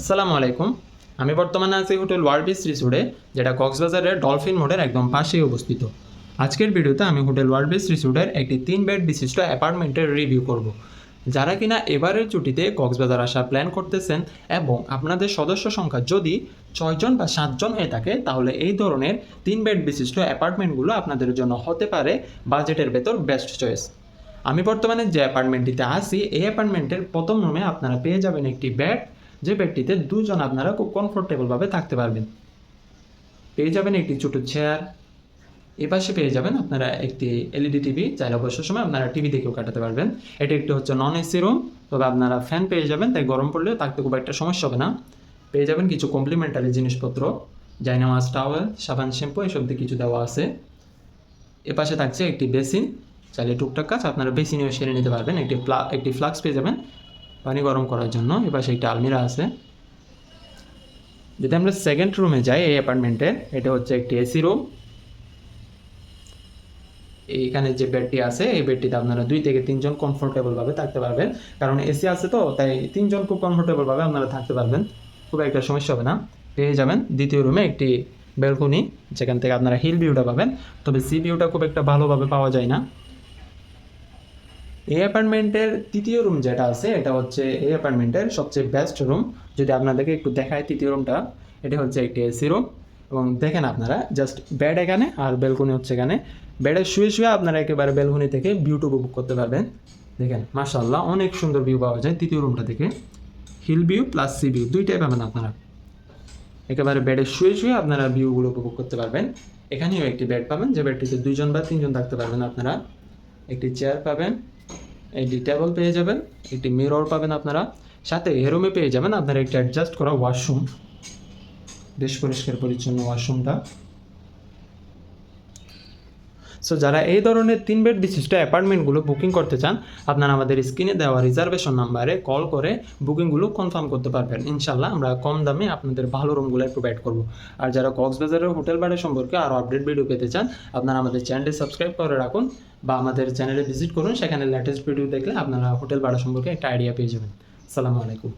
আসসালামু আলাইকুম। আমি বর্তমানে আছি হোটেল ওয়ার্ল্ড রিসোর্টে, যেটা কক্সবাজারের ডলফিন মোড়ের একদম পাশেই অবস্থিত। আজকের ভিডিওতে আমি হোটেল ওয়ার্ল্ড রিসোর্টের একটি তিন বেড বিশিষ্ট অ্যাপার্টমেন্টের রিভিউ করব। যারা কিনা এবারের ছুটিতে কক্সবাজার আসা প্ল্যান করতেছেন এবং আপনাদের সদস্য সংখ্যা যদি ছয়জন বা সাতজন হয়ে থাকে, তাহলে এই ধরনের তিন বেড বিশিষ্ট অ্যাপার্টমেন্টগুলো আপনাদের জন্য হতে পারে বাজেটের ভেতর বেস্ট চয়েস। আমি বর্তমানে যে অ্যাপার্টমেন্টটিতে আসি এই অ্যাপার্টমেন্টের প্রথম রুমে আপনারা পেয়ে যাবেন একটি বেড যে বেডটিতে দুজন আপনারা খুব কমফোর্টেবলভাবে থাকতে পারবেন। পেয়ে যাবেন একটি ছোটো চেয়ার এ পাশে পেয়ে যাবেন আপনারা একটি এলইডি টিভি চাইলে অবসর সময় আপনারা টিভি দেখেও কাটাতে পারবেন। এটি একটি হচ্ছে নন এসি রুম তবে আপনারা ফ্যান পেয়ে যাবেন, তাই গরম পড়লেও থাকতে খুব একটা সমস্যা হবে না। পেয়ে যাবেন কিছু কমপ্লিমেন্টারি জিনিসপত্র জাইনামাজ টাওয়েল সাবান শ্যাম্পু এসব দিয়ে কিছু দেওয়া আছে। এ পাশে থাকছে একটি বেসিন চাইলে টুকটাক কাজ আপনারা বেসিনেও সেরে নিতে পারবেন। একটি একটি ফ্লাক্স পেয়ে যাবেন। পানি গরম করার জন্য। এ পাশে একটি আলমিরা আছে। যদি আমরা সেকেন্ড রুমে যাই এই অ্যাপার্টমেন্টের এটা হচ্ছে একটি এসি রুম এইখানে যে বেডটি আছে, এই বেডটিতে আপনারা দুই থেকে তিনজন কমফোর্টেবলভাবে থাকতে পারবেন। কারণ এসি আছে তো, তাই তিনজন খুব কমফোর্টেবলভাবে আপনারা থাকতে পারবেন। খুব একটা সমস্যা হবে না। পেয়ে যাবেন দ্বিতীয় রুমে একটি ব্যালকনি যেখান থেকে আপনারা হিল ভিউটা পাবেন। তবে সি ভিউটা খুব একটা ভালোভাবে পাওয়া যায় না। এই অ্যাপার্টমেন্টের তৃতীয় রুম যেটা আছে, এটা হচ্ছে এই অ্যাপার্টমেন্টের সবচেয়ে বেস্ট রুম যদি আপনাদেরকে একটু দেখায় তৃতীয় রুমটা এটা হচ্ছে একটি এসি রুম এবং দেখেন আপনারা জাস্ট বেড এখানে আর বেলকনি হচ্ছে এখানে। বেডে শুয়ে শুয়ে আপনারা একেবারে বেলকনি থেকে ভিউটা উপভোগ করতে পারবেন। দেখেন মাশাল্লাহ অনেক সুন্দর ভিউ পাওয়া যায় তৃতীয় রুমটা থেকে। Hill view plus sea view দুইটাই পাবেন আপনারা। একেবারে বেডে শুয়ে শুয়ে আপনারা ভিউগুলো উপভোগ করতে পারবেন। এখানেও একটি বেড পাবেন, যে বেডটিতে দুইজন বা তিনজন থাকতে পারবেন আপনারা। একটি চেয়ার পাবেন একটি টেবল পেয়ে যাবেন, একটি মিরর পাবেন আপনারা। সাথে এরুমে পেয়ে যাবেন, আপনারা একটি অ্যাডজাস্ট করা ওয়াশরুম বেশ পরিষ্কার পরিচ্ছন্ন ওয়াশরুমটা সো যারা এই ধরনের তিন বেড বিশিষ্ট অ্যাপার্টমেন্টগুলো বুকিং করতে চান, আপনারা আমাদের স্ক্রিনে দেওয়া রিজার্ভেশন নাম্বারে কল করে বুকিংগুলো কনফার্ম করতে পারবেন। ইনশাল্লাহ আমরা কম দামে আপনাদের ভালো রুমগুলো প্রোভাইড করব। আর যারা কক্সবাজারের হোটেল ভাড়া সম্পর্কে আরও আপডেট ভিডিও পেতে চান, আপনারা আমাদের চ্যানেলটি সাবস্ক্রাইব করে রাখুন বা আমাদের চ্যানেলে ভিজিট করুন, সেখানে লেটেস্ট ভিডিও দেখলে আপনারা হোটেল ভাড়া সম্পর্কে একটা আইডিয়া পেয়ে যাবেন। সালামু আলাইকুম।